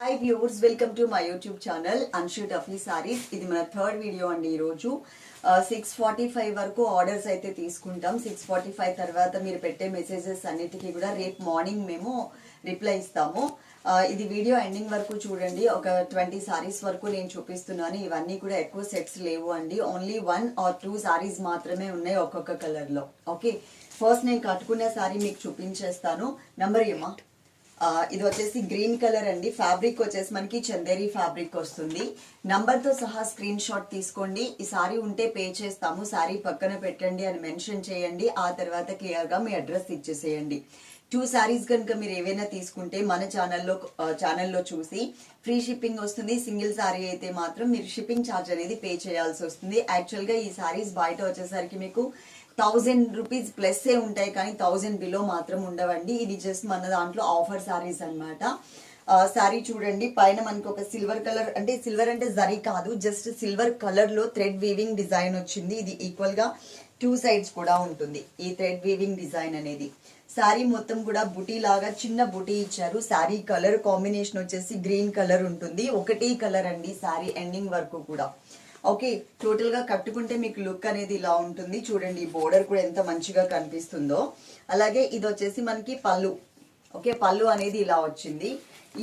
Hi viewers welcome to my YouTube channel Anshu Taffy sarees ఇది మన third video అండి ఈరోజు. సిక్స్ ఫార్టీ ఫైవ్ వరకు ఆర్డర్స్ అయితే తీసుకుంటాం. సిక్స్ ఫార్టీ ఫైవ్ తర్వాత మీరు పెట్టే మెసేజెస్ అన్నిటికీ కూడా రేపు మార్నింగ్ మేము రిప్లై ఇస్తాము. Uh, ఇది వీడియో ఎండింగ్ వరకు చూడండి. ఒక ట్వంటీ సారీస్ వరకు నేను చూపిస్తున్నాను. ఇవన్నీ కూడా ఎక్కువ సెట్స్ లేవు అండి. Only one or two sarees మాత్రమే ఉన్నాయి ఒక్కొక్క కలర్లో ఓకే ఫస్ట్ నేను కట్టుకున్న సారీ మీకు చూపించేస్తాను. నెంబర్ ఏమా ఇది వచ్చేసి గ్రీన్ కలర్ అండి. ఫ్యాబ్రిక్ వచ్చేసి మనకి చందేరి ఫ్యాబ్రిక్ వస్తుంది. నంబర్తో సహా స్క్రీన్ షాట్ తీసుకోండి. ఈ సారీ ఉంటే పే చేస్తాము. సారీ పక్కన పెట్టండి అని మెన్షన్ చేయండి. ఆ తర్వాత క్లియర్గా మీ అడ్రస్ ఇచ్చేసేయండి. టూ సారీస్ కనుక మీరు ఏవైనా తీసుకుంటే మన ఛానల్లో ఛానల్లో చూసి ఫ్రీ షిప్పింగ్ వస్తుంది. సింగిల్ సారీ అయితే మాత్రం మీరు షిప్పింగ్ ఛార్జ్ అనేది పే చేయాల్సి వస్తుంది. యాక్చువల్గా ఈ సారీస్ బయట వచ్చేసరికి మీకు థౌజండ్ రూపీస్ ప్లస్ ఏ ఉంటాయి కానీ థౌజండ్ బిలో మాత్రం ఉండవండి. ఇది జస్ట్ మన దాంట్లో ఆఫర్ సారీస్ అనమాట శారీ చూడండి. పైన మనకు ఒక సిల్వర్ కలర్ అంటే సిల్వర్ అంటే జరీ కాదు జస్ట్ సిల్వర్ కలర్లో థ్రెడ్ వీవింగ్ డిజైన్ వచ్చింది. ఇది ఈక్వల్గా టూ సైడ్స్ కూడా ఉంటుంది ఈ థ్రెడ్ వీవింగ్ డిజైన్ అనేది. శారీ మొత్తం కూడా బుటీ లాగా చిన్న బుటీ ఇచ్చారు. శారీ కలర్ కాంబినేషన్ వచ్చేసి గ్రీన్ కలర్ ఉంటుంది. ఒకటి కలర్ అండి శారీ ఎండింగ్ వరకు కూడా. ఓకే టోటల్గా కట్టుకుంటే మీకు లుక్ అనేది ఇలా ఉంటుంది. చూడండి ఈ బోర్డర్ కూడా ఎంత మంచిగా కనిపిస్తుందో. అలాగే ఇది వచ్చేసి మనకి పళ్ళు. ఓకే పళ్ళు అనేది ఇలా వచ్చింది.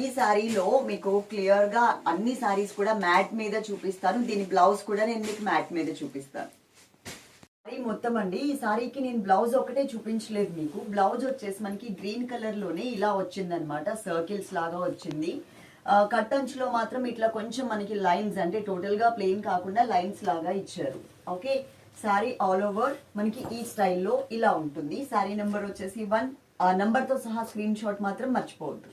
ఈ శారీలో మీకు క్లియర్గా అన్ని శారీస్ కూడా మ్యాట్ మీద చూపిస్తాను. దీని బ్లౌజ్ కూడా నేను మీకు మ్యాట్ మీద చూపిస్తాను. సారీ మొత్తం అండి ఈ సారీకి నేను బ్లౌజ్ ఒకటే చూపించలేదు మీకు. బ్లౌజ్ వచ్చేసి మనకి గ్రీన్ కలర్లోనే ఇలా వచ్చింది అనమాట సర్కిల్స్ లాగా వచ్చింది. ఆ, మాత్రం ఇట్లా కొంచెం మనకి లైన్స్ అంటే టోటల్గా ప్లెయిన్ కాకుండా లైన్స్ లాగా ఇచ్చారు. ఓకే శారీ ఆల్ ఓవర్ మనకి ఈ స్టైల్లో ఇలా ఉంటుంది. సారీ నెంబర్ వచ్చేసి వన్ ఆ నెంబర్తో సహా స్క్రీన్ షాట్ మాత్రం మర్చిపోవద్దు.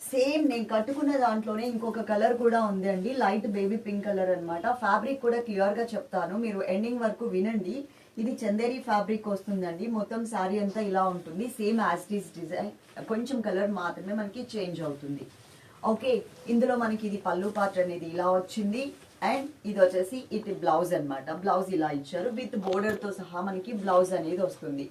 సేమ్ నేను కట్టుకున్న దాంట్లోనే ఇంకొక కలర్ కూడా ఉంది అండి. లైట్ బేబీ పింక్ కలర్ అనమాట ఫ్యాబ్రిక్ కూడా క్లియర్గా చెప్తాను. మీరు ఎండింగ్ వరకు వినండి. ఇది చందేరి ఫ్యాబ్రిక్ వస్తుందండి. మొత్తం శారీ అంతా ఇలా ఉంటుంది. సేమ్ యాస్టీస్ డిజైన్ కొంచెం కలర్ మాత్రమే మనకి చేంజ్ అవుతుంది. ఓకే ఇందులో మనకి ఇది పళ్ళు పాత్ర అనేది ఇలా వచ్చింది. అండ్ ఇది వచ్చేసి ఇది బ్లౌజ్ అన్నమాట. బ్లౌజ్ ఇలా ఇచ్చారు. విత్ బోర్డర్తో సహా మనకి బ్లౌజ్ అనేది వస్తుంది.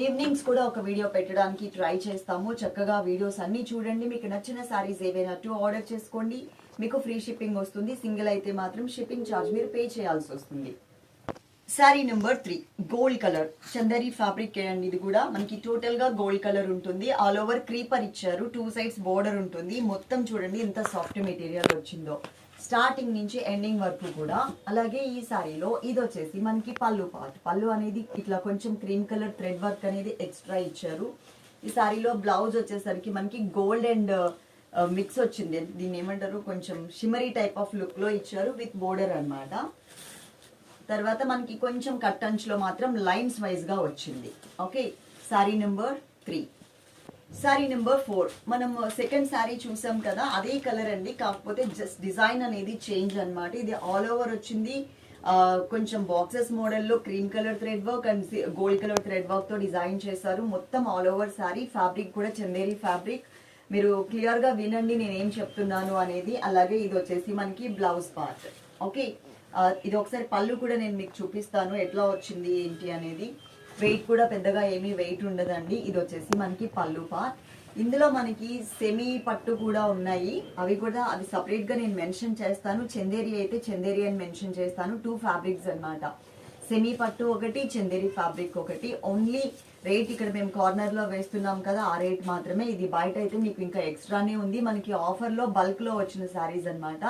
ఈవినింగ్స్ కూడా ఒక వీడియో పెట్టడానికి ట్రై చేస్తాము. చక్కగా వీడియోస్ అన్నీ చూడండి. మీకు నచ్చిన శారీస్ ఏవైనా టూ ఆర్డర్ చేసుకోండి. మీకు ఫ్రీ షిప్పింగ్ వస్తుంది. సింగిల్ అయితే మాత్రం షిప్పింగ్ ఛార్జ్ మీరు పే చేయాల్సి వస్తుంది. Saree number three gold colour Chanderi fabric అండి ఇది కూడా మనకి టోటల్గా గోల్డ్ కలర్ ఉంటుంది. ఆల్ ఓవర్ క్రీపర్ ఇచ్చారు. టూ సైడ్స్ బోర్డర్ ఉంటుంది. మొత్తం చూడండి ఎంత సాఫ్ట్ మెటీరియల్ వచ్చిందో. స్టార్టింగ్ నుంచి ఎండింగ్ వరకు కూడా. అలాగే ఈ సారీలో ఇది వచ్చేసి మనకి పళ్ళు పార్ట్ పళ్ళు అనేది ఇట్లా కొంచెం క్రీమ్ కలర్ థ్రెడ్ వర్క్ అనేది ఎక్స్ట్రా ఇచ్చారు. ఈ సారీలో బ్లౌజ్ వచ్చేసరికి మనకి గోల్డ్ అండ్ మిక్స్ వచ్చింది. దీన్ని ఏమంటారు? కొంచెం షిమరీ టైప్ ఆఫ్ లుక్లో ఇచ్చారు విత్ బోర్డర్ అన్నమాట. తర్వాత మనకి కొంచెం కట్ అంచులో మాత్రం లైన్స్ వైజ్గా వచ్చింది. Okay saree number three saree number four మనం uh, సెకండ్ శారీ చూసాం కదా అదే కలర్ అండి. కాకపోతే జస్ట్ డిజైన్ అనేది చేంజ్ అనమాట ఇది ఆల్ ఓవర్ వచ్చింది. Uh, కొంచెం బాక్సెస్ మోడల్లో cream colour thread work and gold colour thread వర్క్తో డిజైన్ చేశారు. మొత్తం ఆల్ ఓవర్ శారీ ఫ్యాబ్రిక్ కూడా చందేరి ఫ్యాబ్రిక్ మీరు క్లియర్గా వినండి నేనేం చెప్తున్నాను అనేది. అలాగే ఇది వచ్చేసి మనకి బ్లౌజ్ పార్ట్ ఓకే ఇది ఒకసారి పళ్ళు కూడా నేను మీకు చూపిస్తాను. ఎట్లా వచ్చింది ఏంటి అనేది. వెయిట్ కూడా పెద్దగా ఏమీ వెయిట్ ఉండదండి. ఇది వచ్చేసి మనకి పళ్ళు పార్ట్ ఇందులో మనకి సెమీ పట్టు కూడా ఉన్నాయి. అవి కూడా అవి సపరేట్గా నేను మెన్షన్ చేస్తాను. చందేరి అయితే చందేరి అని మెన్షన్ చేస్తాను. టూ ఫ్యాబ్రిక్స్ అన్నమాట. సెమీ పట్టు ఒకటి చందేరి ఫ్యాబ్రిక్ ఒకటి. ఓన్లీ రేట్ ఇక్కడ మేము కార్నర్లో వేస్తున్నాం కదా ఆ రేట్ మాత్రమే. ఇది బయట అయితే మీకు ఇంకా ఎక్స్ట్రానే ఉంది. మనకి ఆఫర్లో బల్క్లో వచ్చిన శారీస్ అన్నమాట.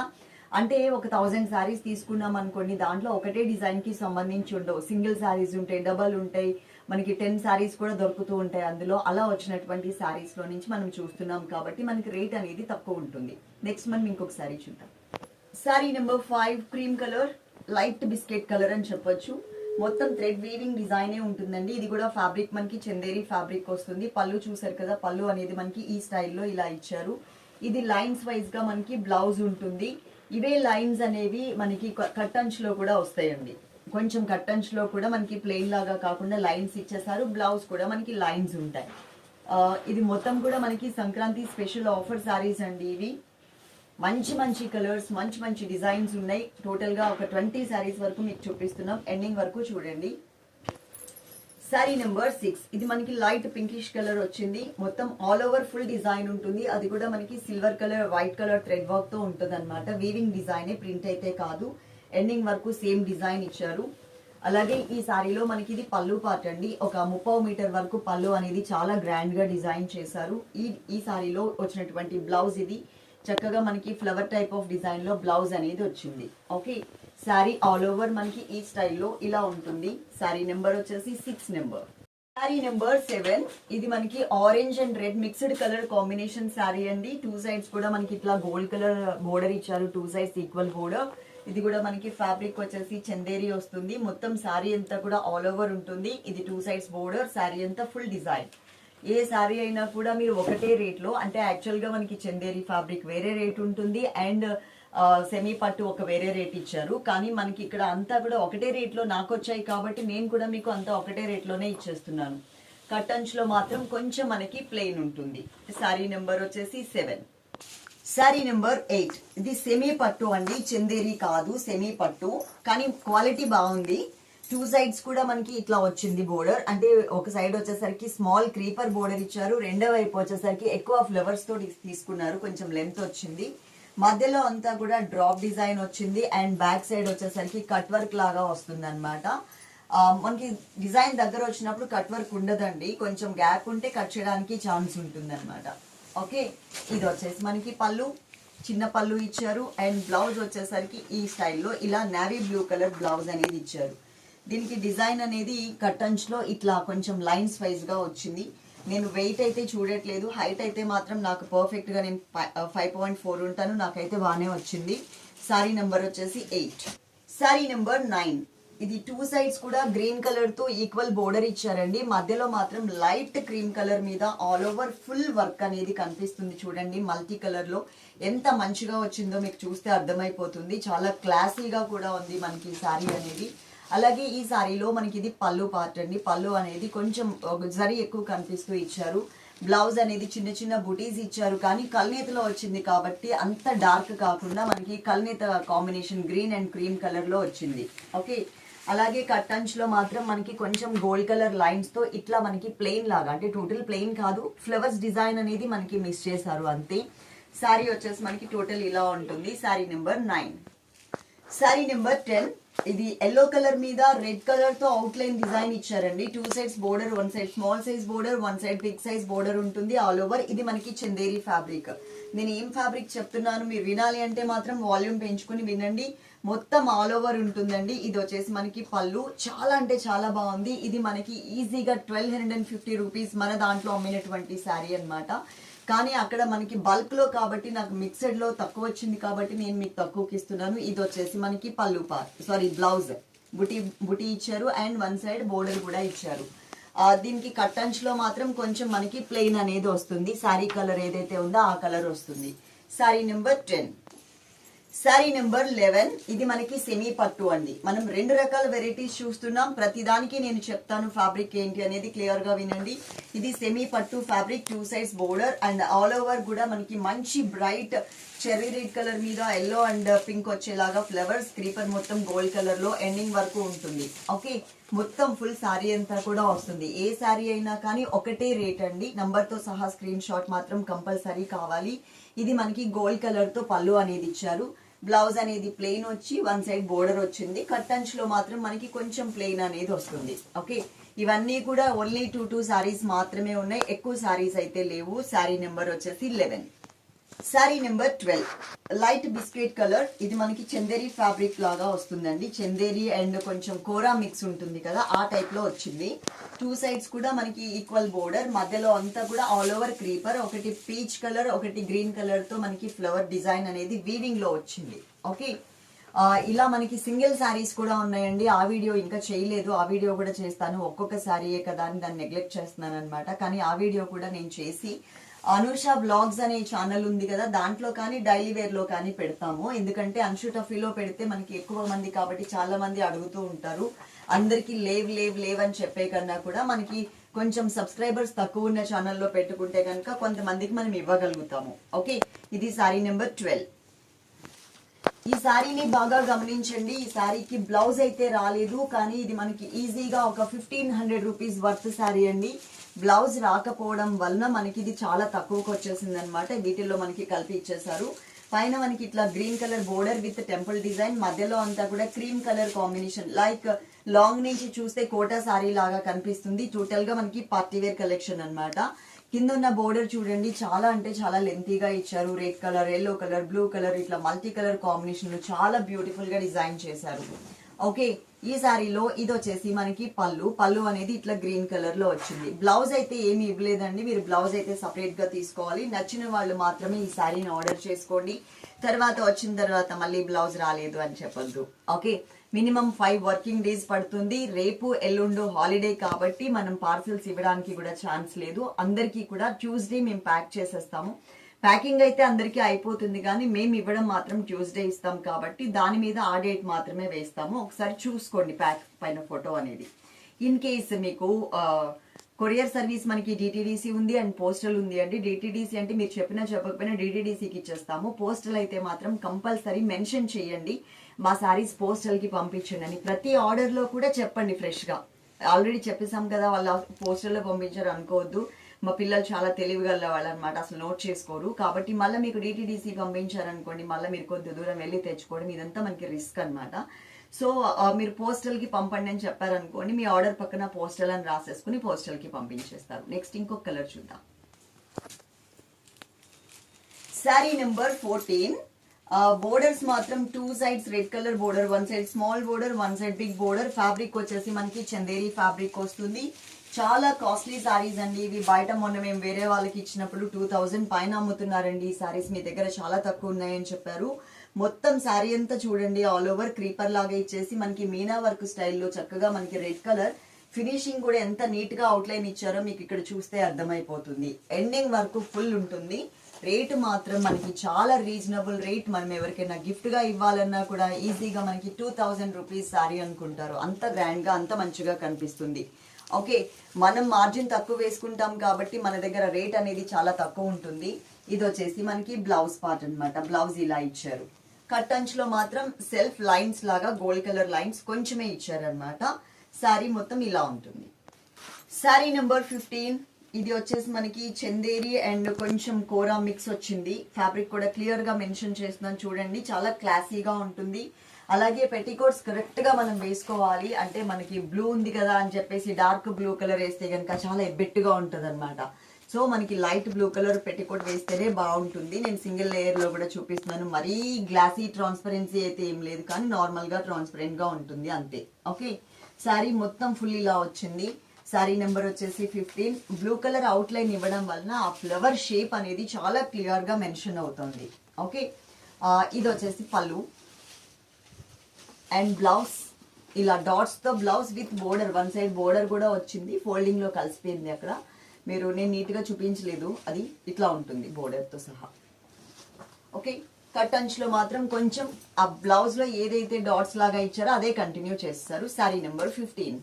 అంటే ఒక థౌజండ్ శారీస్ తీసుకున్నాం అనుకోండి దాంట్లో ఒకటే డిజైన్కి సంబంధించి ఉండవు. సింగిల్ శారీస్ ఉంటాయి డబల్ ఉంటాయి మనకి టెన్ శారీస్ కూడా దొరుకుతూ ఉంటాయి అందులో. అలా వచ్చినటువంటి శారీస్లో నుంచి మనం చూస్తున్నాం కాబట్టి మనకి రేట్ అనేది తక్కువ ఉంటుంది. నెక్స్ట్ మనం ఇంకొక శారీ చూద్దాం. Saree number five cream colour light biscuit colour అని చెప్పొచ్చు. మొత్తం థ్రెడ్ వీవింగ్ డిజైనే ఉంటుందండి. ఇది కూడా ఫ్యాబ్రిక్ మనకి చందేరి ఫ్యాబ్రిక్ వస్తుంది. పళ్ళు చూసారు కదా పళ్ళు అనేది మనకి ఈ స్టైల్లో ఇలా ఇచ్చారు. ఇది లైన్స్ వైజ్గా మనకి బ్లౌజ్ ఉంటుంది. ఇవే లైన్స్ అనేవి మనకి కట్ కూడా వస్తాయండి. కొంచెం కట్ కూడా మనకి ప్లెయిన్ లాగా కాకుండా లైన్స్ ఇచ్చేసారు. బ్లౌజ్ కూడా మనకి లైన్స్ ఉంటాయి. ఇది మొత్తం కూడా మనకి సంక్రాంతి స్పెషల్ ఆఫర్ సారీస్ అండి ఇవి. మంచి మంచి కలర్స్ మంచి మంచి డిజైన్స్ ఉన్నాయి. టోటల్గా ఒక ట్వంటీ శారీస్ వరకు మీకు చూపిస్తున్నాం. ఎండింగ్ వరకు చూడండి. శారీ నెంబర్ సిక్స్ ఇది మనకి లైట్ పింకిష్ కలర్ వచ్చింది. మొత్తం ఆల్ ఓవర్ ఫుల్ డిజైన్ ఉంటుంది. అది కూడా మనకి silver colour white colour thread వర్క్తో ఉంటుంది అనమాట వీవింగ్ డిజైన్ ప్రింట్ అయితే కాదు. ఎండింగ్ వరకు సేమ్ డిజైన్ ఇచ్చారు. అలాగే ఈ శారీలో మనకి ఇది పళ్ళు పార్ట్ అండి. ఒక ముప్పై మీటర్ వరకు పళ్ళు అనేది చాలా గ్రాండ్గా డిజైన్ చేశారు. ఈ ఈ శారీలో వచ్చినటువంటి బ్లౌజ్ ఇది. చక్కగా మనకి ఫ్లవర్ టైప్ ఆఫ్ డిజైన్లో బ్లౌజ్ అనేది వచ్చింది. ఓకే శారీ ఆల్ ఓవర్ మనకి ఈ స్టైల్లో ఇలా ఉంటుంది. శారీ నెంబర్ వచ్చేసి six number saree number seven ఇది మనకి orange and red mixed colour combination saree అండి. టూ సైడ్స్ కూడా మనకి ఇట్లా గోల్డ్ కలర్ బోర్డర్ ఇచ్చారు. టూ సైడ్స్ ఈక్వల్ బోర్డర్ ఇది కూడా మనకి ఫ్యాబ్రిక్ వచ్చేసి చందేరి వస్తుంది. మొత్తం శారీ అంతా కూడా ఆల్ ఓవర్ ఉంటుంది. ఇది టూ సైడ్స్ బోర్డర్ శారీ అంతా ఫుల్ డిజైన్ ఏ శారీ అయినా కూడా మీరు ఒకటే రేట్లో అంటే యాక్చువల్గా మనకి చందేరి ఫ్యాబ్రిక్ వేరే రేట్ ఉంటుంది. అండ్ సెమీ పట్టు ఒక వేరే రేట్ ఇచ్చారు. కానీ మనకి ఇక్కడ అంతా కూడా ఒకటే రేట్లో నాకు వచ్చాయి కాబట్టి నేను కూడా మీకు అంతా ఒకటే రేట్లోనే ఇచ్చేస్తున్నాను. కట్టంచ్ మాత్రం కొంచెం మనకి ప్లెయిన్ ఉంటుంది. శారీ నెంబర్ వచ్చేసి సెవెన్ శారీ నెంబర్ ఎయిట్ ఇది సెమీ పట్టు అండి. చందేరి కాదు సెమీ పట్టు. కానీ క్వాలిటీ బాగుంది. టూ సైడ్స్ కూడా మనకి ఇట్లా వచ్చింది బోర్డర్ అంటే ఒక సైడ్ వచ్చేసరికి స్మాల్ క్రీపర్ బోర్డర్ ఇచ్చారు. రెండో వైపు వచ్చేసరికి ఎక్కువ ఫ్లవర్స్తో తీసుకున్నారు. కొంచెం లెంత్ వచ్చింది. మధ్యలో అంతా కూడా డ్రాప్ డిజైన్ వచ్చింది అండ్ బ్యాక్ సైడ్ వచ్చేసరికి కట్ వర్క్ లాగా వస్తుంది అనమాట మనకి డిజైన్ దగ్గర వచ్చినప్పుడు కట్ వర్క్ ఉండదండి. కొంచెం గ్యాప్ ఉంటే కట్ చేయడానికి ఛాన్స్ ఉంటుంది ఓకే ఇది వచ్చేసి మనకి పళ్ళు. చిన్న పళ్ళు ఇచ్చారు అండ్ బ్లౌజ్ వచ్చేసరికి ఈ స్టైల్లో ఇలా నావీ బ్లూ కలర్ బ్లౌజ్ అనేది ఇచ్చారు. దీనికి డిజైన్ అనేది కట్టన్స్ ఇట్లా కొంచెం లైన్స్ వైజ్గా వచ్చింది. నేను వెయిట్ అయితే చూడట్లేదు హైట్ అయితే మాత్రం నాకు పర్ఫెక్ట్గా నేను ఫైవ్ పాయింట్ ఫోర్ ఉంటాను. నాకైతే బాగానే వచ్చింది. సారీ నెంబర్ వచ్చేసి ఎయిట్ సారీ నెంబర్ నైన్ ఇది టూ సైడ్స్ కూడా గ్రీన్ కలర్తో ఈక్వల్ బోర్డర్ ఇచ్చారండి. మధ్యలో మాత్రం లైట్ క్రీమ్ కలర్ మీద ఆల్ ఓవర్ ఫుల్ వర్క్ అనేది కనిపిస్తుంది చూడండి. మల్టీ కలర్లో ఎంత మంచిగా వచ్చిందో మీకు చూస్తే అర్థమైపోతుంది. చాలా క్లాసీగా కూడా ఉంది మనకి ఈ శారీ అనేది. అలాగే ఈ సారీలో మనకి ఇది పళ్ళు పార్ట్ అండి. పళ్ళు అనేది కొంచెం ఒక జరి ఎక్కువ కనిపిస్తూ ఇచ్చారు. బ్లౌజ్ అనేది చిన్న చిన్న బుటీస్ ఇచ్చారు. కానీ కల్నేతలో వచ్చింది కాబట్టి అంత డార్క్ కాకుండా మనకి కల్నేత కాంబినేషన్ గ్రీన్ అండ్ క్రీమ్ కలర్లో వచ్చింది. ఓకే అలాగే కట్టన్స్లో మాత్రం మనకి కొంచెం గోల్డ్ కలర్ లైన్స్తో ఇట్లా మనకి ప్లెయిన్ లాగా అంటే టోటల్ ప్లెయిన్ కాదు ఫ్లవర్స్ డిజైన్ అనేది మనకి మిస్ చేశారు అంతే. శారీ వచ్చేసి మనకి టోటల్ ఇలా ఉంటుంది. Saree number nine saree number ten ఇది ఎల్లో కలర్ మీద రెడ్ కలర్తో అవుట్ లైన్ డిజైన్ ఇచ్చారండి. Two sides border one side small size border one side big size border ఉంటుంది ఆల్ ఓవర్ ఇది మనకి చందేరి ఫ్యాబ్రిక్ నేను ఏం ఫ్యాబ్రిక్ చెప్తున్నాను? మీరు వినాలి అంటే మాత్రం వాల్యూమ్ పెంచుకుని వినండి. మొత్తం ఆల్ ఓవర్ ఉంటుందండి. ఇది వచ్చేసి మనకి పళ్ళు. చాలా అంటే చాలా బాగుంది. ఇది మనకి ఈజీగా twelve hundred and fifty rupees మన దాంట్లో అమ్మినటువంటి శారీ అన్నమాట. కానీ అక్కడ మనకి బల్క్లో కాబట్టి నాకు మిక్సెడ్లో తక్కువ వచ్చింది కాబట్టి నేను మీకు తక్కువకి ఇస్తున్నాను. ఇది వచ్చేసి మనకి పళ్ళు పార్ సారీ బ్లౌజ్. బుటీ బుటీ ఇచ్చారు అండ్ వన్ సైడ్ బోర్డర్ కూడా ఇచ్చారు. దీనికి కట్టంచ్లో మాత్రం కొంచెం మనకి ప్లెయిన్ అనేది వస్తుంది. శారీ కలర్ ఏదైతే ఉందో ఆ కలర్ వస్తుంది. Saree number ten. Saree number eleven ఇది మనకి సెమీ పట్టు అండి. మనం రెండు రకాల వెరైటీస్ చూస్తున్నాం. ప్రతిదానికి నేను చెప్తాను ఫ్యాబ్రిక్ ఏంటి అనేది క్లియర్గా వినండి. ఇది సెమీ పట్టు fabric two sides border and all over కూడా మనకి మంచి బ్రైట్ చెర్రీ రెడ్ కలర్ మీద ఎల్లో అండ్ పింక్ వచ్చేలాగా ఫ్లవర్స్ క్రీపర్ మొత్తం గోల్డ్ కలర్లో ఎండింగ్ వరకు ఉంటుంది. ఓకే మొత్తం ఫుల్ శారీ అంతా కూడా వస్తుంది. ఏ శారీ అయినా కానీ ఒకటే రేట్ అండి. నంబర్తో సహా స్క్రీన్ షాట్ మాత్రం కంపల్సరీ కావాలి. ఇది మనకి గోల్డ్ కలర్తో పళ్ళు అనేది ఇచ్చారు. బ్లౌజ్ అనేది ప్లెయిన్ వచ్చి వన్ సైడ్ బోర్డర్ వచ్చింది. కట్టంచ్లో మాత్రం మనకి కొంచెం ప్లెయిన్ అనేది వస్తుంది. ఓకే ఇవన్నీ కూడా ఓన్లీ టూ టూ సారీస్ మాత్రమే ఉన్నాయి. ఎక్కువ సారీస్ అయితే లేవు. శారీ నెంబర్ వచ్చేసి eleven saree number twelve light biscuit colour ఇది మనకి చందేరి ఫ్యాబ్రిక్ లాగా వస్తుందండి. చందేరి అండ్ కొంచెం కోరా మిక్స్ ఉంటుంది కదా ఆ టైప్లో వచ్చింది. టూ సైడ్స్ కూడా మనకి ఈక్వల్ బోర్డర్ మధ్యలో అంతా కూడా ఆల్ ఓవర్ క్రీపర్ ఒకటి పీచ్ కలర్ ఒకటి గ్రీన్ కలర్తో మనకి ఫ్లవర్ డిజైన్ అనేది వీవింగ్లో వచ్చింది. ఓకే ఇలా మనకి సింగిల్ శారీస్ కూడా ఉన్నాయండి. ఆ వీడియో ఇంకా చేయలేదు. ఆ వీడియో కూడా చేస్తాను. ఒక్కొక్క శారీయే కదా అని దాన్ని నెగ్లెక్ట్ చేస్తున్నాను అనమాట కానీ ఆ వీడియో కూడా నేను చేసి అనుష బ్లాగ్స్ అనే ఛానల్ ఉంది కదా దాంట్లో కానీ డైలీ వేర్లో కానీ పెడతాము. ఎందుకంటే అన్షు టఫీలో పెడితే మనకి ఎక్కువ మంది కాబట్టి చాలా మంది అడుగుతూ ఉంటారు. అందరికి లేవ్ లేవ్ లేవ్ అని చెప్పే కన్నా కూడా మనకి కొంచెం సబ్స్క్రైబర్స్ తక్కువ ఉన్న ఛానల్లో పెట్టుకుంటే కనుక కొంతమందికి మనం ఇవ్వగలుగుతాము. ఓకే? ఇది సారీ నెంబర్ ట్వెల్వ్. ఈ శారీని బాగా గమనించండి. ఈ శారీకి బ్లౌజ్ అయితే రాలేదు కానీ ఇది మనకి ఈజీగా ఒక fifteen hundred rupees worth saree అండి. బ్లౌజ్ రాకపోవడం వలన మనకి ఇది చాలా తక్కువకి వచ్చేసింది అనమాట వీటిల్లో మనకి కలిపి ఇచ్చేసారు పైన మనకి ఇట్లా green colour border with temple design మధ్యలో అంతా కూడా cream colour combination. Like long నుంచి చూస్తే కోటా సారీ లాగా కనిపిస్తుంది. టోటల్గా మనకి పార్టీ వేర్ కలెక్షన్ అన్నమాట. కింద ఉన్న బోర్డర్ చూడండి చాలా అంటే చాలా లెంతీగా ఇచ్చారు. Red colour yellow colour blue colour ఇట్లా మల్టీ కలర్ కాంబినేషన్ చాలా బ్యూటిఫుల్గా డిజైన్ చేశారు. ఓకే ఈ సారీలో ఇది వచ్చేసి మనకి పళ్ళు. పళ్ళు అనేది ఇట్లా గ్రీన్ కలర్లో వచ్చింది. బ్లౌజ్ అయితే ఏమి ఇవ్వలేదండి. మీరు బ్లౌజ్ అయితే సపరేట్గా తీసుకోవాలి. నచ్చిన వాళ్ళు మాత్రమే ఈ సారీని ఆర్డర్ చేసుకోండి. తర్వాత వచ్చిన తర్వాత మళ్ళీ బ్లౌజ్ రాలేదు అని చెప్పొద్దు. Okay minimum five working days పడుతుంది. రేపు ఎల్లుండు హాలిడే కాబట్టి మనం పార్సిల్స్ ఇవ్వడానికి కూడా ఛాన్స్ లేదు. అందరికీ కూడా ట్యూస్డే మేము ప్యాక్ చేసేస్తాము. ప్యాకింగ్ అయితే అందరికీ అయిపోతుంది కానీ మేము ఇవ్వడం మాత్రం ట్యూస్డే ఇస్తాం కాబట్టి దాని మీద ఆ డేట్ మాత్రమే వేస్తాము. ఒకసారి చూసుకోండి ప్యాక్ పైన ఫోటో అనేది. ఇన్ కేస్ మీకు కొరియర్ సర్వీస్ మనకి డిటీడీసీ ఉంది అండ్ పోస్టల్ ఉంది అండి. డిటిడిసి అంటే మీరు చెప్పినా చెప్పకపోయినా డిటీడీసీకి ఇచ్చేస్తాము. పోస్టల్ అయితే మాత్రం కంపల్సరీ మెన్షన్ చేయండి. మా సారీస్ పోస్టల్కి పంపించండి అని. ప్రతి ఆర్డర్లో కూడా చెప్పండి ఫ్రెష్గా. ఆల్రెడీ చెప్పేసాం కదా వాళ్ళ పోస్టల్లో పంపించారు అనుకోవద్దు. మా పిల్లలు చాలా తెలివిగల వాళ్ళు అనమాట అసలు నోట్ చేసుకోరు. కాబట్టి మళ్ళీ మీకు డిటిడిసి పంపించారనుకోండి మళ్ళీ మీరు కొద్ది దూరం వెళ్ళి తెచ్చుకోవడం ఇదంతా మనకి రిస్క్ అన్నమాట. సో మీరు పోస్టల్కి పంపండి అని చెప్పారనుకోండి మీ ఆర్డర్ పక్కన పోస్టల్ అని రాసేసుకుని పోస్టల్కి పంపించేస్తారు. నెక్స్ట్ ఇంకొక కలర్ చూద్దాం. శారీ నెంబర్ ఫోర్టీన్ బోర్డర్స్ మాత్రం two sides red colour border one side small border one side big border fabric వచ్చేసి మనకి చందేరి ఫ్యాబ్రిక్ వస్తుంది. చాలా కాస్ట్లీ సారీస్ అండి. ఇవి బయట మొన్న మేము వేరే వాళ్ళకి ఇచ్చినప్పుడు టూ థౌజండ్ పైన అమ్ముతున్నారండి. ఈ సారీస్ మీ దగ్గర చాలా తక్కువ ఉన్నాయని చెప్పారు. మొత్తం శారీ అంతా చూడండి ఆల్ ఓవర్ క్రీపర్ లాగా ఇచ్చేసి మనకి మీనా వర్క్ స్టైల్లో చక్కగా మనకి రెడ్ కలర్ ఫినిషింగ్ కూడా ఎంత నీట్గా అవుట్లైన్ ఇచ్చారో మీకు ఇక్కడ చూస్తే అర్థమైపోతుంది. ఎండింగ్ వరకు ఫుల్ ఉంటుంది. రేట్ మాత్రం మనకి చాలా రీజనబుల్ రేట్ మనం ఎవరికైనా గిఫ్ట్గా ఇవ్వాలన్నా కూడా ఈజీగా మనకి టూ థౌజండ్ రూపీస్ శారీ అనుకుంటారు. అంత గ్రాండ్గా అంత మంచిగా కనిపిస్తుంది. ఓకే మనం మార్జిన్ తక్కువ వేసుకుంటాం కాబట్టి మన దగ్గర రేట్ అనేది చాలా తక్కువ ఉంటుంది. ఇది వచ్చేసి మనకి బ్లౌజ్ పార్ట్ అనమాట బ్లౌజ్ ఇలా ఇచ్చారు. కట్ అంచులో మాత్రం సెల్ఫ్ లైన్స్ లాగా గోల్డ్ కలర్ లైన్స్ కొంచెమే ఇచ్చారనమాట శారీ మొత్తం ఇలా ఉంటుంది. శారీ నెంబర్ ఫిఫ్టీన్ ఇది వచ్చేసి మనకి చందేరి అండ్ కొంచెం కోరా మిక్స్ వచ్చింది. ఫ్యాబ్రిక్ కూడా క్లియర్గా మెన్షన్ చేస్తున్నాను చూడండి చాలా క్లాసీగా ఉంటుంది. అలాగే పెట్టికోట్స్ కరెక్ట్గా మనం వేసుకోవాలి. అంటే మనకి బ్లూ ఉంది కదా అని చెప్పేసి డార్క్ బ్లూ కలర్ వేస్తే కనుక చాలా ఎబ్బెట్టుగా ఉంటుంది సో మనకి లైట్ బ్లూ కలర్ పెట్టికోట్ వేస్తేనే బాగుంటుంది. నేను సింగిల్ లేయర్లో కూడా చూపిస్తున్నాను. మరీ గ్లాసీ ట్రాన్స్పరెన్సీ అయితే ఏం లేదు. కానీ నార్మల్గా ట్రాన్స్పరెంట్గా ఉంటుంది అంతే. ఓకే శారీ మొత్తం ఫుల్ ఇలా వచ్చింది. శారీ నెంబర్ వచ్చేసి fifteen blue colour outline ఇవ్వడం వలన ఆ ఫ్లవర్ షేప్ అనేది చాలా క్లియర్గా మెన్షన్ అవుతుంది. ఓకే ఇది వచ్చేసి పళ్ళు. అండ్ బ్లౌజ్ ఇలా డాట్స్తో blouse with border one side border కూడా వచ్చింది ఫోల్డింగ్లో కలిసిపోయింది అక్కడ. మీరు నేను నీట్గా చూపించలేదు అది ఇట్లా ఉంటుంది బోర్డర్తో సహా. ఓకే? కట్ అంచులో మాత్రం కొంచెం ఆ బ్లౌజ్లో ఏదైతే డాట్స్ లాగా ఇచ్చారో అదే కంటిన్యూ చేస్తారు. Saree number fifteen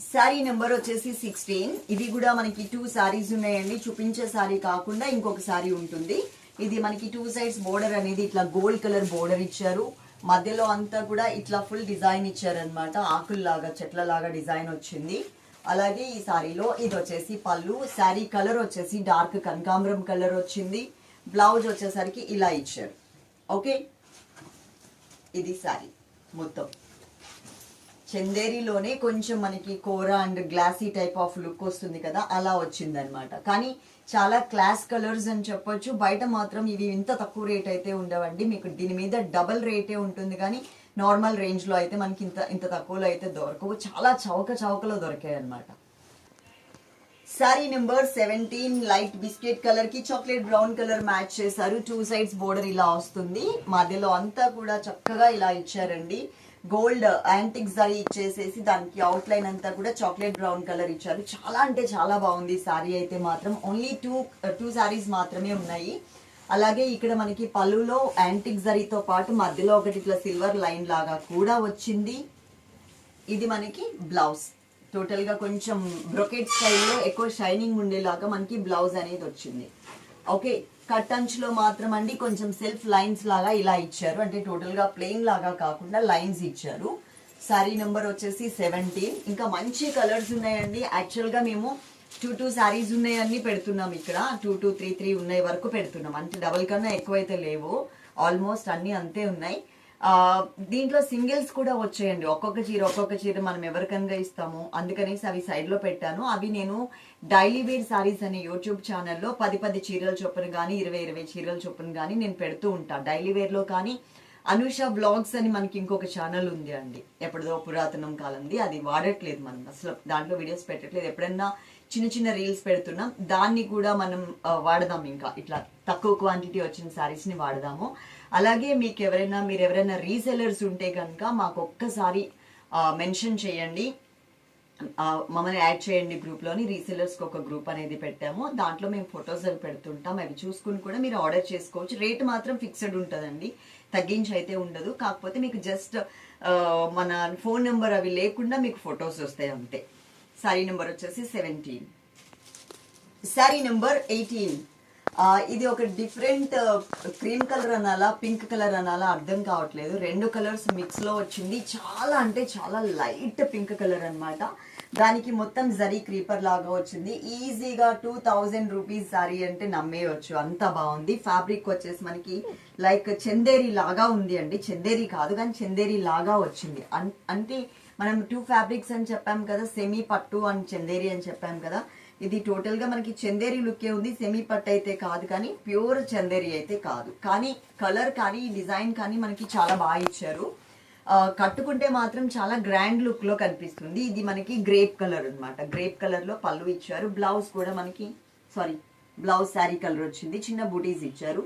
saree number వచ్చేసి సిక్స్టీన్ ఇది కూడా మనకి టూ శారీస్ ఉన్నాయండి. చూపించే శారీ కాకుండా ఇంకొక శారీ ఉంటుంది. ఇది మనకి టూ సైడ్స్ బోర్డర్ అనేది ఇట్లా గోల్డ్ కలర్ బోర్డర్ ఇచ్చారు. మధ్యలో అంతా కూడా ఇట్లా ఫుల్ డిజైన్ ఇచ్చారనమాట ఆకుల్లాగా చెట్లలాగా డిజైన్ వచ్చింది. అలాగే ఈ శారీలో ఇది వచ్చేసి పళ్ళు శారీ కలర్ వచ్చేసి డార్క్ కనకాంబరం కలర్ వచ్చింది. బ్లౌజ్ వచ్చేసరికి ఇలా ఇచ్చారు. ఓకే? ఇది శారీ మొత్తం. చందేరిలోనే కొంచెం మనకి కూర and glassy type of look వస్తుంది కదా అలా వచ్చిందనమాట కానీ చాలా క్లాస్ కలర్స్ అని చెప్పొచ్చు. బయట మాత్రం ఇవి ఇంత తక్కువ రేట్ అయితే ఉండవండి. మీకు దీని మీద డబల్ రేటే ఉంటుంది కానీ నార్మల్ రేంజ్లో అయితే మనకి ఇంత ఇంత తక్కువలో అయితే దొరకవు. చాలా చౌక చౌకలో దొరికాయి అనమాట saree number seventeen light biscuit కలర్కి చాక్లెట్ బ్రౌన్ కలర్ మ్యాచ్ చేశారు. టూ సైడ్స్ బోర్డర్ ఇలా వస్తుంది. మధ్యలో అంతా కూడా చక్కగా ఇలా ఇచ్చారండి. గోల్డ్ యాంటిక్ జరీ ఇచ్చేసేసి దానికి అవుట్ లైన్ అంతా కూడా చాక్లెట్ బ్రౌన్ కలర్ ఇచ్చారు. చాలా అంటే చాలా బాగుంది సారీ అయితే మాత్రం. ఓన్లీ టూ టూ శారీస్ మాత్రమే ఉన్నాయి. అలాగే ఇక్కడ మనకి పళ్ళులో యాంటిక్ జరీతో పాటు మధ్యలో ఒకటి ఇట్లా సిల్వర్ లైన్ లాగా కూడా వచ్చింది. ఇది మనకి బ్లౌజ్ టోటల్గా కొంచెం బ్రొకెట్ స్టైల్లో ఎక్కువ షైనింగ్ ఉండేలాగా మనకి బ్లౌజ్ అనేది వచ్చింది. ఓకే కట్ అంచులో మాత్రం అండి కొంచెం సెల్ఫ్ లైన్స్ లాగా ఇలా ఇచ్చారు. అంటే టోటల్గా ప్లెయిన్ లాగా కాకుండా లైన్స్ ఇచ్చారు. శారీ నెంబర్ వచ్చేసి సెవెంటీన్ ఇంకా మంచి కలర్స్ ఉన్నాయండి. యాక్చువల్గా మేము టూ టూ శారీస్ ఉన్నాయని పెడుతున్నాం ఇక్కడ. టూ టూ త్రీ త్రీ ఉన్నాయి వరకు పెడుతున్నాం. అంటే డబల్ కన్నా ఎక్కువైతే లేవు. ఆల్మోస్ట్ అన్నీ అంతే ఉన్నాయి. దీంట్లో సింగిల్స్ కూడా వచ్చాయండి. ఒక్కొక్క చీర ఒక్కొక్క చీర మనం ఎవరికైనా ఇస్తాము. అందుకనేసి అవి సైడ్లో పెట్టాను. అవి నేను డైలీ వేర్ సారీస్ అనే యూట్యూబ్ ఛానల్లో పది పది చీరలు చొప్పున కానీ ఇరవై ఇరవై చీరలు చొప్పున కానీ నేను పెడుతూ ఉంటాను డైలీ వేర్లో కానీ అనుష బ్లాగ్స్ అని మనకి ఇంకొక ఛానల్ ఉంది అండి. ఎప్పుడో పురాతనం కాలంది. అది వాడట్లేదు మనం. అసలు దాంట్లో వీడియోస్ పెట్టట్లేదు. ఎప్పుడన్నా చిన్న చిన్న రీల్స్ పెడుతున్నాం. దాన్ని కూడా మనం వాడదాం ఇంకా. ఇట్లా తక్కువ క్వాంటిటీ వచ్చిన శారీస్ని వాడదాము. అలాగే మీకు ఎవరైనా మీరు ఎవరైనా రీసెలర్స్ ఉంటే కనుక మాకు ఒక్కసారి మెన్షన్ చేయండి. మమ్మల్ని యాడ్ చేయండి గ్రూప్లోని. రీసెలర్స్కి ఒక గ్రూప్ అనేది పెట్టాము. దాంట్లో మేము ఫొటోస్ అవి పెడుతుంటాం. అవి చూసుకుని కూడా మీరు ఆర్డర్ చేసుకోవచ్చు. రేట్ మాత్రం ఫిక్స్డ్ ఉంటుందండి. తగ్గించి అయితే ఉండదు. కాకపోతే మీకు జస్ట్ మన ఫోన్ నెంబర్ అవి లేకుండా మీకు ఫొటోస్ వస్తాయి అంతే. సారీ నెంబర్ వచ్చేసి సెవెంటీన్. Saree number eighteen. ఇది ఒక డిఫరెంట్ క్రీమ్ కలర్ అనాలా పింక్ కలర్ అనాలా అర్థం కావట్లేదు. రెండు కలర్స్ మిక్స్లో వచ్చింది. చాలా అంటే చాలా లైట్ పింక్ కలర్ అన్నమాట. దానికి మొత్తం జరీ క్రీపర్ లాగా వచ్చింది. ఈజీగా టూ థౌజండ్ రూపీస్ సారీ అంటే నమ్మేయచ్చు. అంత బాగుంది. ఫ్యాబ్రిక్ వచ్చేసి మనకి లైక్ చందేరి లాగా ఉంది అండి. చందేరి కాదు కానీ చందేరి లాగా వచ్చింది. అన్- అంటే మనం టూ ఫ్యాబ్రిక్స్ అని చెప్పాం కదా సెమీ పట్టు అండ్ చందేరి అని చెప్పాం కదా ఇది టోటల్గా మనకి చందేరి లుక్కే ఉంది సెమీ పట్ అయితే కాదు కానీ ప్యూర్ చందేరి అయితే కాదు. కానీ కలర్ కానీ డిజైన్ కానీ మనకి చాలా బాగా ఇచ్చారు. కట్టుకుంటే మాత్రం చాలా గ్రాండ్ లుక్లో కనిపిస్తుంది. ఇది మనకి గ్రేప్ కలర్ అనమాట గ్రేప్ కలర్లో పళ్ళు ఇచ్చారు. బ్లౌజ్ కూడా మనకి సారీ బ్లౌజ్ శారీ కలర్ వచ్చింది. చిన్న బూటీస్ ఇచ్చారు.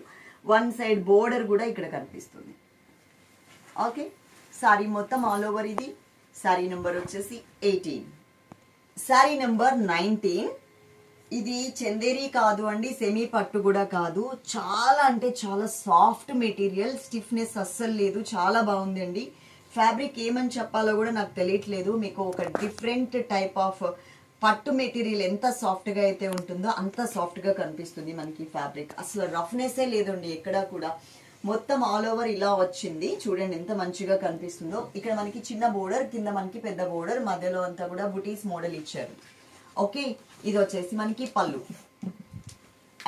వన్ సైడ్ బోర్డర్ కూడా ఇక్కడ కనిపిస్తుంది. ఓకే సారీ మొత్తం ఆల్ ఓవర్ ఇది. శారీ నెంబర్ వచ్చేసి ఎయిటీన్ శారీ నెంబర్ నైన్టీన్ ఇది చందేరి కాదు అండి సెమీ పట్టు కూడా కాదు. చాలా అంటే చాలా సాఫ్ట్ మెటీరియల్ స్టిఫ్నెస్ అస్సలు లేదు చాలా బాగుంది అండి ఫ్యాబ్రిక్ ఏమని చెప్పాలో కూడా నాకు తెలియట్లేదు. మీకు ఒక డిఫరెంట్ టైప్ ఆఫ్ పట్టు మెటీరియల్ ఎంత సాఫ్ట్గా అయితే ఉంటుందో అంత సాఫ్ట్గా కనిపిస్తుంది మనకి ఫ్యాబ్రిక్. అసలు రఫ్నెస్సే లేదండి ఎక్కడా కూడా. మొత్తం ఆల్ ఓవర్ ఇలా వచ్చింది. చూడండి ఎంత మంచిగా కనిపిస్తుందో. ఇక్కడ మనకి చిన్న బోర్డర్ కింద మనకి పెద్ద బోర్డర్ మధ్యలో అంతా కూడా బుటీస్ మోడల్ ఇచ్చారు. ఓకే ఇది వచ్చేసి మనకి పళ్ళు.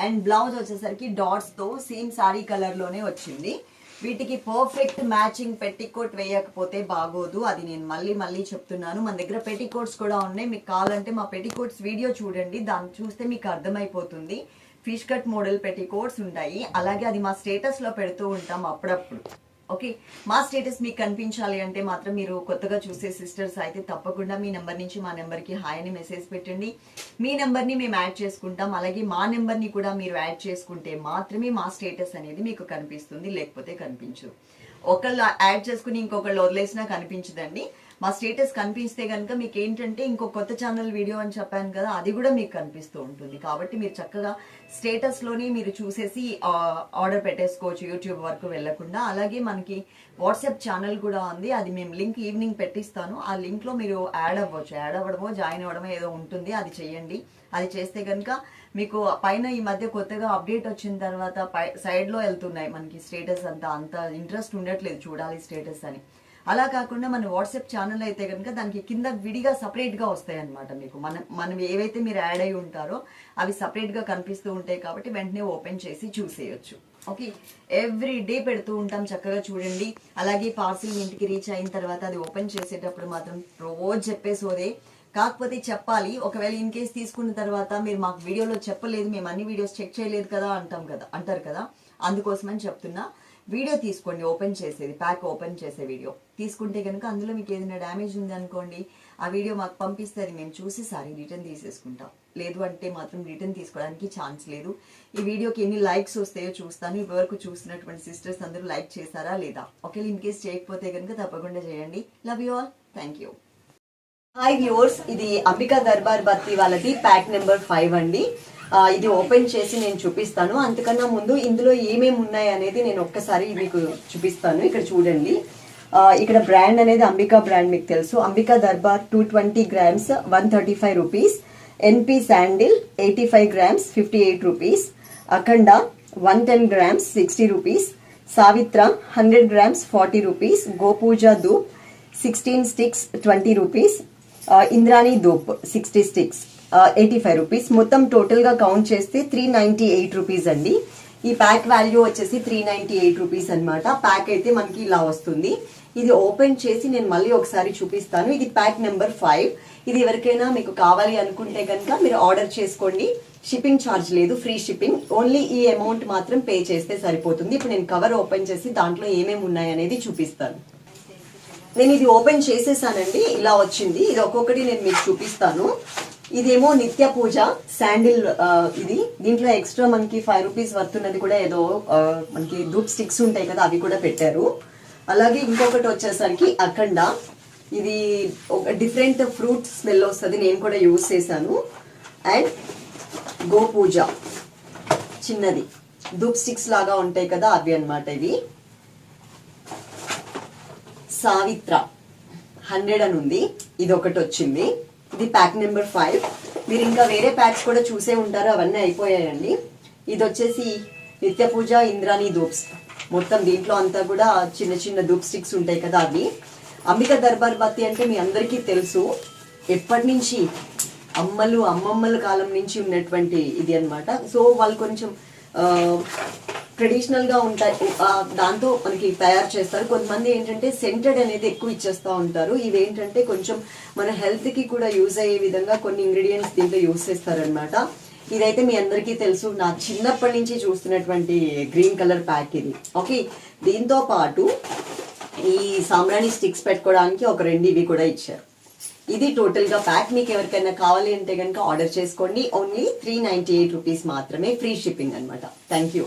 అండ్ బ్లౌజ్ వచ్చేసరికి డాట్స్తో సేమ్ సారీ కలర్లోనే వచ్చింది. వీటికి పర్ఫెక్ట్ మ్యాచింగ్ పెట్టికోట్ వేయకపోతే బాగోదు. అది నేను మళ్ళీ మళ్ళీ చెప్తున్నాను. మన దగ్గర పెట్టికోట్స్ కూడా ఉన్నాయి. మీకు కావాలంటే మా పెట్టికోట్స్ వీడియో చూడండి. దాన్ని చూస్తే మీకు అర్థమైపోతుంది. ఫిష్ కట్ మోడల్ పెట్టికోట్స్ ఉంటాయి. అలాగే అది మా స్టేటస్లో పెడుతూ ఉంటాం అప్పుడప్పుడు. ఓకే మా స్టేటస్ మీకు కనిపించాలి అంటే మాత్రం మీరు కొత్తగా చూసే సిస్టర్స్ అయితే తప్పకుండా మీ నెంబర్ నుంచి మా నెంబర్కి హాయ్ అని మెసేజ్ పెట్టండి. మీ నెంబర్ని మేము యాడ్ చేసుకుంటాం. అలాగే మా నెంబర్ని కూడా మీరు యాడ్ చేసుకుంటే మాత్రమే మా స్టేటస్ అనేది మీకు కనిపిస్తుంది లేకపోతే కనిపించదు. ఒకళ్ళు యాడ్ చేసుకుని ఇంకొకళ్ళు వదిలేసినా కనిపించదండి. మా స్టేటస్ కనిపిస్తే కనుక మీకు ఏంటంటే ఇంకో కొత్త ఛానల్ వీడియో అని చెప్పాను కదా అది కూడా మీకు కనిపిస్తూ ఉంటుంది. కాబట్టి మీరు చక్కగా స్టేటస్లోనే మీరు చూసేసి ఆర్డర్ పెట్టేసుకోవచ్చు యూట్యూబ్ వరకు వెళ్ళకుండా అలాగే మనకి వాట్సాప్ ఛానల్ కూడా ఉంది. అది మేము లింక్ ఈవినింగ్ పెట్టిస్తాను. ఆ లింక్లో మీరు యాడ్ అవ్వచ్చు. యాడ్ అవ్వడమో జాయిన్ అవ్వడమో ఏదో ఉంటుంది. అది చెయ్యండి అది చేస్తే కనుక మీకు పైన ఈ మధ్య కొత్తగా అప్డేట్ వచ్చిన తర్వాత పై సైడ్లో వెళ్తున్నాయి మనకి స్టేటస్ అంతా. అంత ఇంట్రెస్ట్ ఉండట్లేదు చూడాలి స్టేటస్ అని. అలా కాకుండా మన వాట్సాప్ ఛానల్ అయితే కనుక దానికి కింద విడిగా సపరేట్గా వస్తాయి అనమాట మీకు. మనం మనం ఏవైతే మీరు యాడ్ అయి ఉంటారో అవి సపరేట్గా కనిపిస్తూ ఉంటాయి కాబట్టి వెంటనే ఓపెన్ చేసి చూసేయొచ్చు. ఓకే ఎవ్రీ డే పెడుతూ ఉంటాం చక్కగా చూడండి. అలాగే పార్సిల్ ఇంటికి రీచ్ అయిన తర్వాత అది ఓపెన్ చేసేటప్పుడు మాత్రం రోజు చెప్పేసోదే. కాకపోతే చెప్పాలి. ఒకవేళ ఇన్ కేస్ తీసుకున్న తర్వాత మీరు మాకు వీడియోలో చెప్పలేదు మేము అన్ని వీడియోస్ చెక్ చేయలేదు కదా అంటాం కదా అంటారు కదా. అందుకోసమని చెప్తున్నా. వీడియో తీసుకోండి ఓపెన్ చేసేది ప్యాక్ ఓపెన్ చేసే వీడియో. తీసుకుంటే కనుక అందులో మీకు ఏదైనా డ్యామేజ్ ఉంది అనుకోండి ఆ వీడియో మాకు పంపిస్తే అది మేము చూసి సారీ రిటర్న్ తీసేసుకుంటాం. లేదు అంటే మాత్రం రిటర్న్ తీసుకోవడానికి ఛాన్స్ లేదు. ఈ వీడియోకి ఎన్ని లైక్స్ వస్తాయో చూస్తాను. ఇప్పటివరకు చూసినటువంటి సిస్టర్స్ అందరూ లైక్ చేశారా లేదా? ఒకవేళ ఇన్ కేస్ చేయకపోతే కనుక తప్పకుండా చేయండి. Love you all thank you hi viewers ఇది అంబికా దర్బార్ బత్తి వాళ్ళది ప్యాక్ నెంబర్ ఫైవ్ అండి. ఇది ఓపెన్ చేసి నేను చూపిస్తాను. అంతకన్నా ముందు ఇందులో ఏమేమి ఉన్నాయి అనేది నేను ఒక్కసారి మీకు చూపిస్తాను. ఇక్కడ చూడండి. ఇక్కడ బ్రాండ్ అనేది అంబికా బ్రాండ్ మీకు తెలుసు. Ambika Darbar two twenty grams one thirty five rupees. NP sandal eighty five grams fifty eight rupees. Akhanda one ten grams sixty rupees. Savitra hundred grams forty rupees. Gopuja Dhoop sixteen sticks twenty rupees. Indrani Dhoop sixty sticks. Eighty five rupees మొత్తం టోటల్గా count చేస్తే three ninety eight rupees అండి. ఈ pack value వచ్చేసి three ninety eight rupees అనమాట pack అయితే మనకి ఇలా వస్తుంది. ఇది ఓపెన్ చేసి నేను మళ్ళీ ఒకసారి చూపిస్తాను. ఇది ప్యాక్ నెంబర్ ఫైవ్ ఇది ఎవరికైనా మీకు కావాలి అనుకుంటే కనుక మీరు ఆర్డర్ చేసుకోండి. షిప్పింగ్ ఛార్జ్ లేదు ఫ్రీ షిప్పింగ్ ఓన్లీ ఈ అమౌంట్ మాత్రం పే చేస్తే సరిపోతుంది. ఇప్పుడు నేను కవర్ ఓపెన్ చేసి దాంట్లో ఏమేమి ఉన్నాయి అనేది చూపిస్తాను. నేను ఇది ఓపెన్ చేసేసానండి. ఇలా వచ్చింది. ఇది ఒక్కొక్కటి నేను మీకు చూపిస్తాను. ఇదేమో నిత్య పూజ శాండిల్ ఇది. దీంట్లో ఎక్స్ట్రా మనకి ఫైవ్ రూపీస్ వర్తున్నది కూడా ఏదో మనకి ధూప్ స్టిక్స్ ఉంటాయి కదా అవి కూడా పెట్టారు. అలాగే ఇంకొకటి వచ్చేసరికి అఖండ. ఇది ఒక డిఫరెంట్ ఫ్రూట్ స్మెల్ వస్తుంది నేను కూడా యూజ్ చేశాను. అండ్ గోపూజ. చిన్నది. ధూప్ స్టిక్స్ లాగా ఉంటాయి కదా అవి అన్నమాట ఇవి. సావిత్ర. హండ్రెడ్ అని ఉంది. ఇది ఒకటి వచ్చింది. ఇది ప్యాక్ నెంబర్ ఫైవ్. మీరు ఇంకా వేరే ప్యాక్స్ కూడా చూసే ఉంటారు అవన్నీ అయిపోయాయండి. ఇది వచ్చేసి నిత్య పూజ ఇంద్రాణి ధూప్స్. మొత్తం దీంట్లో అంతా కూడా చిన్న చిన్న ధూప్ స్టిక్స్ ఉంటాయి కదా అవి. అంబిక దర్బార్ బత్తి అంటే మీ అందరికీ తెలుసు. ఎప్పటి నుంచి? అమ్మలు అమ్మమ్మల కాలం నుంచి ఉన్నటువంటి ఇది అన్నమాట. సో వాళ్ళు కొంచెం ట్రెడిషనల్గా ఉంటాయి. దాంతో మనకి తయారు చేస్తారు. కొంతమంది ఏంటంటే సెంటెడ్ అనేది ఎక్కువ ఇచ్చేస్తూ ఉంటారు. ఇవేంటంటే కొంచెం మన హెల్త్కి కూడా యూజ్ అయ్యే విధంగా కొన్ని ఇంగ్రీడియంట్స్ దీంట్లో యూజ్ చేస్తారనమాట ఇదైతే మీ అందరికీ తెలుసు. నా చిన్నప్పటి నుంచి చూస్తున్నటువంటి గ్రీన్ కలర్ ప్యాక్ ఇది. ఓకే దీంతో పాటు ఈ సాంబ్రాణి స్టిక్స్ పెట్టుకోవడానికి ఒక రెండు ఇవి కూడా ఇచ్చారు. ఇది టోటల్గా ప్యాక్ మీకు ఎవరికైనా కావాలి అంటే కనుక ఆర్డర్ చేసుకోండి. Only three ninety eight rupees మాత్రమే. ఫ్రీ షిప్పింగ్ అనమాట థ్యాంక్ యూ